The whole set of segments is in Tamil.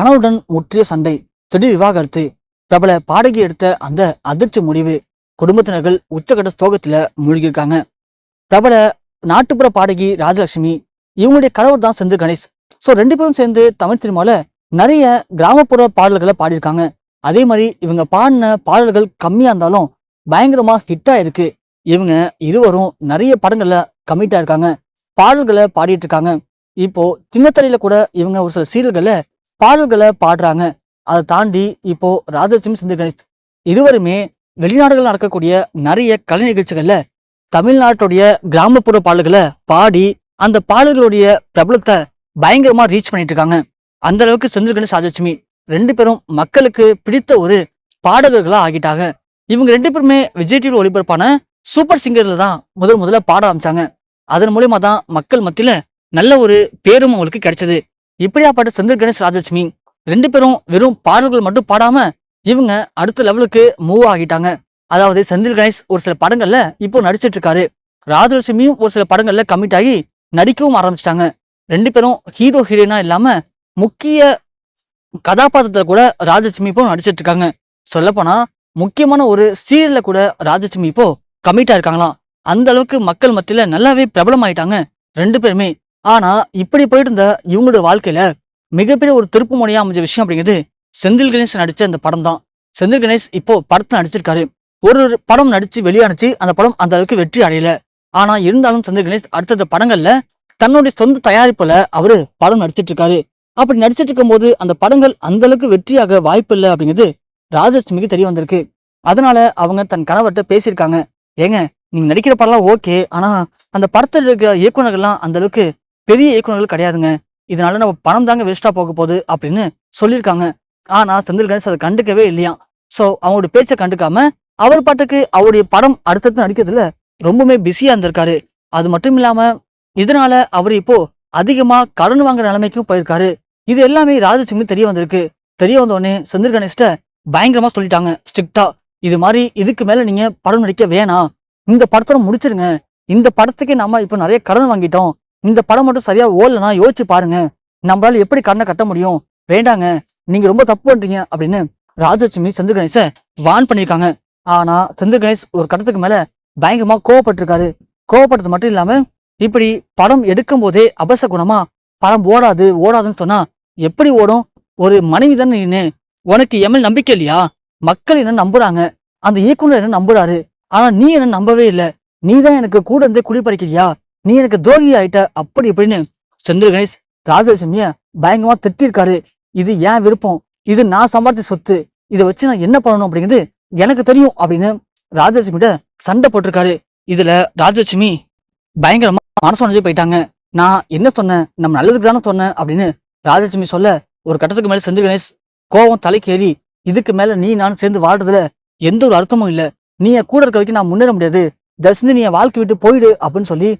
கணவருடன் முற்றிய சண்டை. திடீர் விவாகரத்து பிரபல பாடகி எடுத்த அந்த அதிர்ச்சி முடிவு குடும்பத்தினர்கள் உச்சகட்ட ஸ்தோகத்தில் மூழ்கியிருக்காங்க. பிரபல நாட்டுப்புற பாடகி ராஜலட்சுமி இவங்களுடைய கணவர் தான் செந்து கணேஷ். ஸோ ரெண்டு பேரும் சேர்ந்து தமிழ் சினிமாவில் நிறைய கிராமப்புற பாடல்களை பாடியிருக்காங்க. அதே மாதிரி இவங்க பாடின பாடல்கள் கம்மியாக இருந்தாலும் பயங்கரமா ஹிட்டாக இருக்கு. இவங்க இருவரும் நிறைய படங்களில் கம்மிட்டாக இருக்காங்க. பாடல்களை பாடிட்டு இருக்காங்க. இப்போ சின்னத்தரையில கூட இவங்க ஒரு சில சீரியல்களை பாடல்களை பாடுறாங்க. அதை தாண்டி இப்போ ராஜலட்சுமி சிந்து கணேஷ். இருவருமே வெளிநாடுகள் நடக்கக்கூடிய நிறைய கலை நிகழ்ச்சிகள்ல தமிழ்நாட்டுடைய கிராமப்புற பாடல்களை பாடி அந்த பாடல்களுடைய பிரபலத்தை பயங்கரமா ரீச் பண்ணிட்டு இருக்காங்க. அந்த அளவுக்கு செந்தில் கணேஷ் ராஜலட்சுமி ரெண்டு பேரும் மக்களுக்கு பிடித்த ஒரு பாடகர்களா ஆகிட்டாங்க. இவங்க ரெண்டு பேருமே விஜய் டிவி ஒளிபரப்பான சூப்பர் சிங்கர்ல தான் முதல் முதல்ல பாட ஆரம்பிச்சாங்க. அதன் மூலியமா தான் மக்கள் மத்தியில நல்ல ஒரு பேரும் அவங்களுக்கு கிடைச்சது. இப்படியாப்பட்ட செந்தில் கணேஷ் ராஜலட்சுமி ரெண்டு பேரும் வெறும் பாடல்கள் மட்டும் பாடாம இவங்க அடுத்த லெவலுக்கு மூவ் ஆகிட்டாங்க. அதாவது செந்தில் கணேஷ் ஒரு சில படங்கள்ல இப்போ நடிச்சிட்டு இருக்காரு. ராஜலட்சுமியும் ஒரு சில படங்கள்ல கமிட் ஆகி நடிக்கவும் ஆரம்பிச்சிட்டாங்க. ரெண்டு பேரும் ஹீரோ ஹீரோயினா இல்லாம முக்கிய கதாபாத்திரத்துல கூட ராஜலட்சுமி இப்போ நடிச்சிட்டு இருக்காங்க. சொல்லப்போனா முக்கியமான ஒரு சீரியல்ல கூட ராஜலட்சுமி இப்போ கமிட்டா இருக்காங்களாம். அந்த அளவுக்கு மக்கள் மத்தியில நல்லாவே பிரபலமாயிட்டாங்க ரெண்டு பேருமே. ஆனா இப்படி போயிட்டு இருந்த இவங்களோட வாழ்க்கையில மிகப்பெரிய ஒரு திருப்பு முனையா அமைஞ்ச விஷயம் அப்படிங்கிறது செந்தில் கணேஷ் நடிச்ச அந்த படம் தான். செந்தில் கணேஷ் இப்போ படத்தை நடிச்சிருக்காரு. ஒரு ஒரு படம் நடிச்சு வெளியானுச்சு அந்த படம் அந்த அளவுக்கு வெற்றி அடையல. ஆனா இருந்தாலும் செந்தில் கணேஷ் அடுத்தடுத்த படங்கள்ல தன்னுடைய சொந்த தயாரிப்புல அவரு படம் நடிச்சிட்டு இருக்காரு அப்படி நடிச்சிட்டு இருக்கும்போது அந்த படங்கள் அந்த அளவுக்கு வெற்றியாக வாய்ப்பு இல்லை அப்படிங்கிறது ராஜலட்சுமிக்கு தெரிய வந்திருக்கு. அதனால அவங்க தன் கணவர்கிட்ட பேசியிருக்காங்க. ஏங்க நீங்க நடிக்கிற படம்லாம் ஓகே ஆனா அந்த படத்தில் இருக்கிற இயக்குனர்கள்லாம் அந்த அளவுக்கு பெரிய இயக்குநர்கள் கிடையாதுங்க. இதனால நம்ம பணம் தாங்க வேஸ்டா போக போகுது அப்படின்னு சொல்லியிருக்காங்க. ஆனா செந்தில் கணேஷ் அதை கண்டுக்கவே இல்லையா சோ அவங்களோட பேச்சை கண்டுக்காம அவர் பாட்டுக்கு அவருடைய படம் அடுத்தடுத்து நடிக்கிறதுல ரொம்பவுமே பிஸியா இருந்திருக்காரு. அது மட்டும் இல்லாம இதனால அவர் இப்போ அதிகமா கடன் வாங்குற நிலைமைக்கும் போயிருக்காரு. இது எல்லாமே ராஜசிம்மி தெரிய வந்திருக்கு. தெரிய வந்த உடனே செந்தில் கணேஷ்ட பயங்கரமா சொல்லிட்டாங்க ஸ்ட்ரிக்டா இது மாதிரி இதுக்கு மேல நீங்க படம் நடிக்க வேணாம். இந்த படத்தோட முடிச்சிருங்க. இந்த படத்துக்கே நம்ம இப்போ நிறைய கடன் வாங்கிட்டோம். இந்த படம் மட்டும் சரியா ஓடலனா யோசிச்சு பாருங்க. நம்மளால எப்படி கண்ணை கட்ட முடியும்? வேண்டாங்க. நீங்க ரொம்ப தப்பு பண்றீங்க அப்படின்னு ராஜலட்சுமி செந்தில் கணேச வான் பண்ணியிருக்காங்க. ஆனா செந்தில் கணேஷ் ஒரு கட்டத்துக்கு மேல பயங்கரமா கோவப்பட்டிருக்காரு. கோவப்பட்டது மட்டும் இல்லாம இப்படி படம் எடுக்கும் போதே அபச குணமா படம் ஓடாது ஓடாதுன்னு சொன்னா எப்படி ஓடும்? ஒரு மனைவி தானே நீனு. உனக்கு எம்எல் நம்பிக்கை இல்லையா? மக்கள் என்ன நம்புறாங்க? அந்த இயக்குனர் என்ன நம்புறாரு? ஆனா நீ என்ன நம்பவே இல்லை. நீ தான் எனக்கு கூட இருந்து குடிப்பறிக்கிறியா நீ எனக்கு துரோகி ஆயிட்ட அப்படி இப்படின்னு செந்தில் கணேஷ் ராஜலட்சுமிய பயங்கரமா திட்டிருக்காரு. இது ஏன் விருப்பம்? இது நான் சம்பாதிச்ச சொத்து. இதை வச்சு நான் என்ன பண்ணணும் அப்படிங்கிறது எனக்கு தெரியும் அப்படின்னு ராஜலட்சுமிகிட்ட சண்டை போட்டிருக்காரு. இதுல ராஜலட்சுமி பயங்கரமா மனசு போயிட்டாங்க. நான் என்ன சொன்னேன்? நம்ம நல்லதுக்கு தானே சொன்னேன் அப்படின்னு ராஜலட்சுமி சொல்ல ஒரு கட்டத்துக்கு மேல செந்தில் கணேஷ் கோவம் தலைக்கேறி இதுக்கு மேல நீ நான் சேர்ந்து வாழ்றதுல எந்த ஒரு அர்த்தமும் இல்லை. நீ என் கூட இருக்க வரைக்கும் நான் முன்னேற முடியாது. தர்ஷினி நீ என் வாழ்க்கை விட்டு போயிடு அப்படின்னு சொல்லி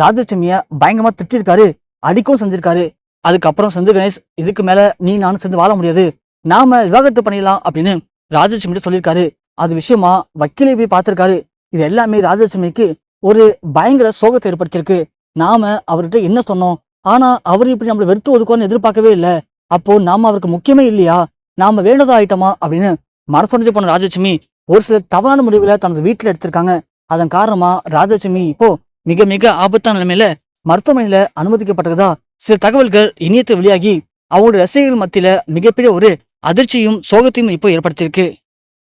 ராஜலட்சுமிய பயங்கரமா திட்டிருக்காரு அடிக்கவும் செஞ்சிருக்காரு. அதுக்கப்புறம் செந்தில் கணேஷ் இதுக்கு மேல நீ நானும் சேர்ந்து வாழ முடியாது. நாம விவாகரத்து பண்ணிடலாம் அப்படின்னு ராஜலட்சுமி சொல்லியிருக்காரு. அது விஷயமா வக்கீலை போய் பார்த்திருக்காரு. இது எல்லாமே ராஜலட்சுமிக்கு ஒரு பயங்கர சோகத்தை ஏற்படுத்தியிருக்கு. நாம அவர்கிட்ட என்ன சொன்னோம்? ஆனா அவர் இப்படி நம்மளை வெறுத்து ஒதுக்கோன்னு எதிர்பார்க்கவே இல்லை. அப்போ நாம அவருக்கு முக்கியமே இல்லையா? நாம வேண்டதா ஆயிட்டோமா? அப்படின்னு மனசுடைஞ்சு போன ராஜலட்சுமி ஒரு சில தவறான முடிவுகளை தனது வீட்டுல எடுத்திருக்காங்க. அதன் காரணமா ராஜலட்சுமி இப்போ மிக மிக ஆபத்தான நிலைமையில மருத்துவமனையில அனுமதிக்கப்பட்டதா சில தகவல்கள் இணையத்தில் வெளியாகி அவங்களுடைய ரசிகர்கள் மத்தியில மிகப்பெரிய ஒரு அதிர்ச்சியும் சோகத்தையும் இப்போ ஏற்படுத்தியிருக்கு.